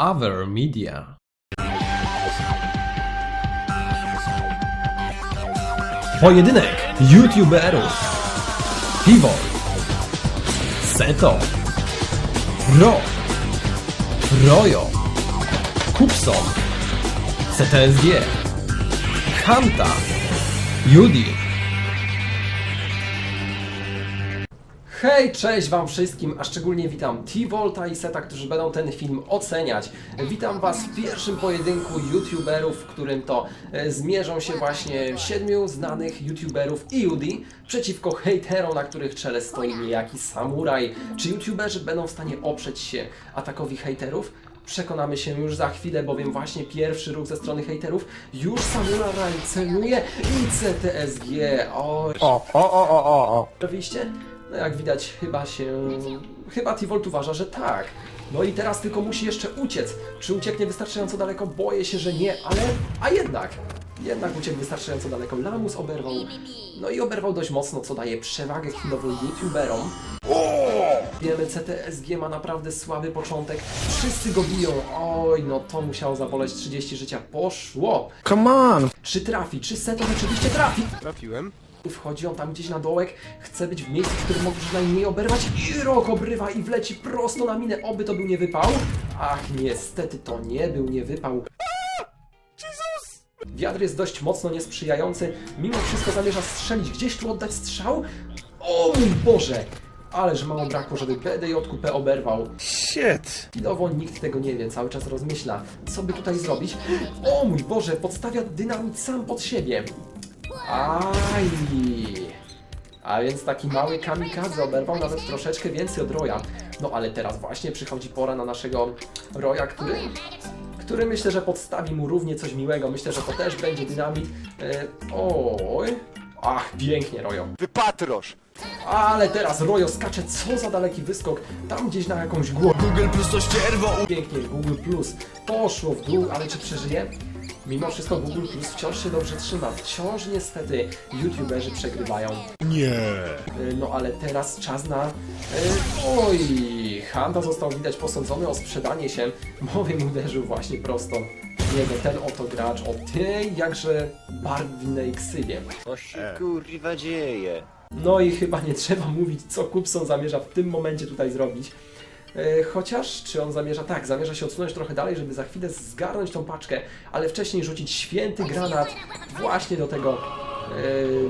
Other Media. Pojedynek YouTuberów. Piwol. Seto. Ro. Rojo. Kupson. CTSG. Hanta. Judy. Hej, cześć Wam wszystkim, a szczególnie witam T-Volta i Seta, którzy będą ten film oceniać. Witam Was w pierwszym pojedynku YouTuberów, w którym to e, zmierzą się właśnie siedmiu znanych YouTuberów i Judy przeciwko hejterom, na których czele stoi niejaki samuraj. Czy YouTuberzy będą w stanie oprzeć się atakowi hejterów? Przekonamy się już za chwilę, bowiem właśnie pierwszy ruch ze strony hejterów już Samuraj celuje i CTSG. O, o, o, o, o, o. Oczywiście, no jak widać, chyba się. Chyba Tivolt uważa, że tak. No i teraz tylko musi jeszcze uciec. Czy ucieknie wystarczająco daleko? Boję się, że nie, ale. A jednak! Jednak uciekł wystarczająco daleko. Lamus oberwał. No i oberwał dość mocno, co daje przewagę chwilową YouTuberom. Wiemy, CTSG ma naprawdę słaby początek. Wszyscy go biją. Oj, no to musiało zaboleć 30 życia. Poszło! Come on. Czy trafi? Czy Seto rzeczywiście trafi? Trafiłem. Wchodzi on tam gdzieś na dołek, chce być w miejscu, w którym może najmniej oberwać i rok obrywa i wleci prosto na minę, oby to był nie wypał. Ach, niestety to nie był nie wypał. Wiatr jest dość mocno niesprzyjający, mimo wszystko zamierza strzelić, gdzieś tu oddać strzał. O mój Boże! Ależ mało brakło, żeby BDJ-P oberwał. Shit. Chwilowo nikt tego nie wie, cały czas rozmyśla, co by tutaj zrobić. O mój Boże, podstawia dynamit sam pod siebie. Aj! A więc taki mały kamikadze oberwał nawet troszeczkę więcej od Roya. No ale teraz właśnie przychodzi pora na naszego Roya, który, który myślę, że podstawi mu równie coś miłego. Myślę, że to też będzie dynamit. E, oj! Ach, pięknie Royo. Wypatrosz. Ale teraz Royo skacze, co za daleki wyskok, tam gdzieś na jakąś głowę. Google plus to ścierwo. Pięknie, Google Plus poszło w dół, ale czy przeżyje? Mimo wszystko Google Plus wciąż się dobrze trzyma, wciąż niestety YouTuberzy przegrywają. Nie. Y, No ale teraz czas na... y, Oj, Hanta został widać posądzony o sprzedanie się, bowiem uderzył właśnie prosto w niego ten oto gracz o tej jakże barwnej ksywie. Co się kurwa dzieje? No i chyba nie trzeba mówić, co Kupson zamierza w tym momencie tutaj zrobić. E, Chociaż, czy on zamierza? Tak, zamierza się odsunąć trochę dalej, żeby za chwilę zgarnąć tą paczkę, ale wcześniej rzucić święty granat właśnie do tego,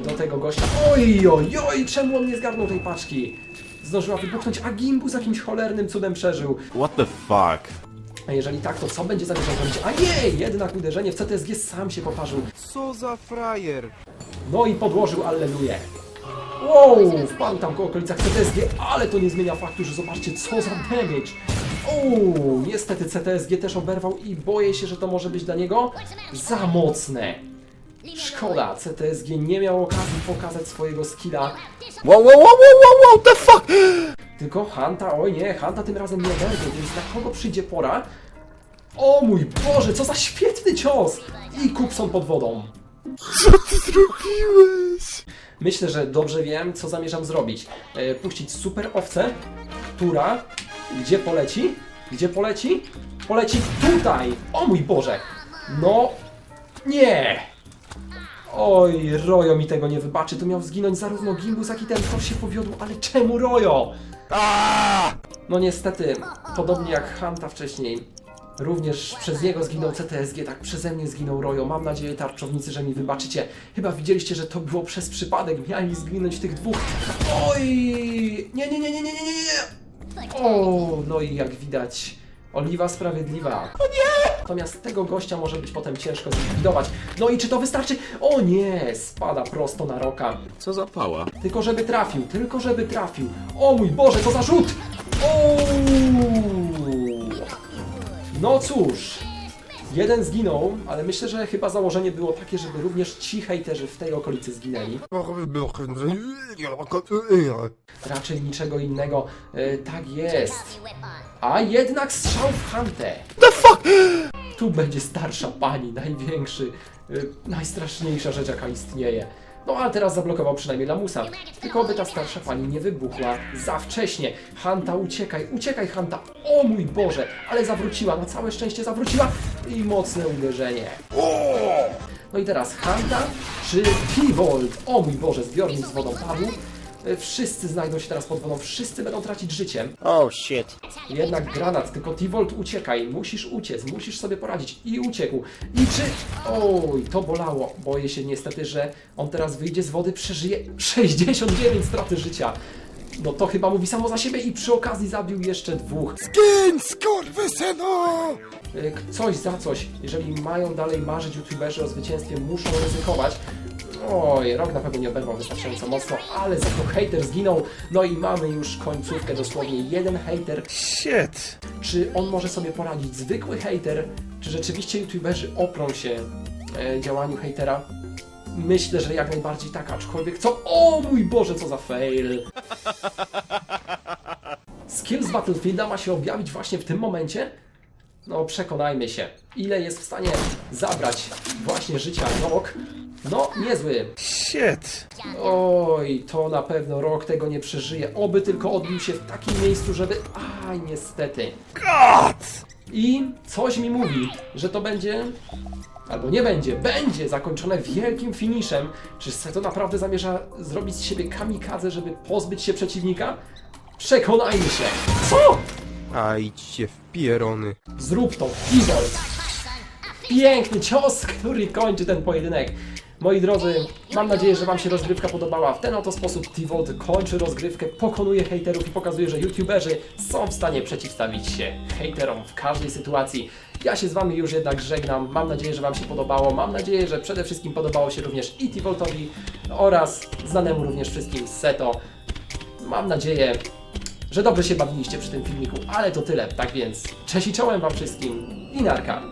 e, do tego gościa. Oj, oj, oj, czemu on nie zgarnął tej paczki? Zdążyła wybuchnąć, a Gimbus jakimś cholernym cudem przeżył. What the fuck? A jeżeli tak, to co będzie zamierzał zrobić? A nie, jednak uderzenie w CTSG sam się poparzył. Co za frajer? No i podłożył Alleluję. Wow, wpadł tam koło okolicach CTSG, ale to nie zmienia faktu, że zobaczcie co za damage. Uuu, niestety CTSG też oberwał i boję się, że to może być dla niego za mocne. Szkoda, CTSG nie miał okazji pokazać swojego skilla, Wow, wow, wow, wow, wow, the fuck? tylko Hanta, oj nie, Hanta tym razem nie oberwie, więc na kogo przyjdzie pora? O mój Boże, co za świetny cios! I Kupson pod wodą. Co ty zrobiłeś? Myślę, że dobrze wiem, co zamierzam zrobić. E, puścić super owcę, która gdzie poleci? Gdzie poleci? Poleci tutaj! O mój Boże! No, nie! Oj, Rojo mi tego nie wybaczy. Tu miał zginąć zarówno Gimbus, jak i ten, kto się powiodł, ale czemu Rojo? No niestety, podobnie jak Hanta wcześniej, również przez niego zginął CTSG, tak przeze mnie zginął Rojo. Mam nadzieję, tarczownicy, że mi wybaczycie. Chyba widzieliście, że to było przez przypadek. Mieli zginąć tych dwóch. Oj! Nie, nie, nie, nie, nie, nie, nie, nie! O, no i jak widać, oliwa sprawiedliwa. O nie! Natomiast tego gościa może być potem ciężko zlikwidować. No i czy to wystarczy? O nie! Spada prosto na roka. Co za pała? Tylko żeby trafił, tylko żeby trafił. O mój Boże, co za rzut! Ouu. No cóż, jeden zginął, ale myślę, że chyba założenie było takie, żeby również ci hejterzy w tej okolicy zginęli. Raczej niczego innego. E, tak jest. A jednak strzał w hantę. The fuck? Tu będzie starsza pani, największy, y, najstraszniejsza rzecz jaka istnieje. No ale teraz zablokował przynajmniej lamusa. Tylko by ta starsza pani nie wybuchła za wcześnie. Hanta, uciekaj, uciekaj Hanta. O mój Boże, ale zawróciła, na całe szczęście zawróciła i mocne uderzenie. No i teraz Hanta czy Pivold? O mój Boże, zbiornik z wodą padł. E, Wszyscy znajdą się teraz pod wodą, wszyscy będą tracić życie. Oh shit. Jednak granat, tylko Tivolt uciekaj, musisz uciec, musisz sobie poradzić i uciekł. I czy... Oj, to bolało. Boję się niestety, że on teraz wyjdzie z wody, przeżyje 69 straty życia. No to chyba mówi samo za siebie i przy okazji zabił jeszcze dwóch. Gin, skurwysynu! Y, Coś za coś. Jeżeli mają dalej marzyć youtuberzy o zwycięstwie, muszą ryzykować. Oj, rok na pewno nie oberwał wystarczająco mocno, ale za to hater zginął. No i mamy już końcówkę, dosłownie jeden hater Shit. czy on może sobie poradzić? Zwykły hater, czy rzeczywiście youtuberzy oprą się e, działaniu hatera? Myślę, że jak najbardziej tak, aczkolwiek co? O mój Boże, co za fail! Skills Battlefielda ma się objawić właśnie w tym momencie? No przekonajmy się, ile jest w stanie zabrać właśnie życia rok? No, niezły. Shit. Oj, to na pewno rok tego nie przeżyje. Oby tylko odbił się w takim miejscu, żeby. Aj, niestety. God! I coś mi mówi, że to będzie. Albo nie będzie, będzie zakończone wielkim finiszem. Czy Seto naprawdę zamierza zrobić z siebie kamikadze, żeby pozbyć się przeciwnika? Przekonajmy się. Co? A idźcie w pierony. Zrób to, Evolt. Piękny cios, który kończy ten pojedynek. Moi drodzy, mam nadzieję, że Wam się rozgrywka podobała. W ten oto sposób T-Volt kończy rozgrywkę, pokonuje hejterów i pokazuje, że YouTuberzy są w stanie przeciwstawić się hejterom w każdej sytuacji. Ja się z Wami już jednak żegnam. Mam nadzieję, że Wam się podobało. Mam nadzieję, że przede wszystkim podobało się również i T-Voltowi oraz znanemu również wszystkim Seto. Mam nadzieję, że dobrze się bawiliście przy tym filmiku, ale to tyle. Tak więc, cześć i czołem Wam wszystkim i narka.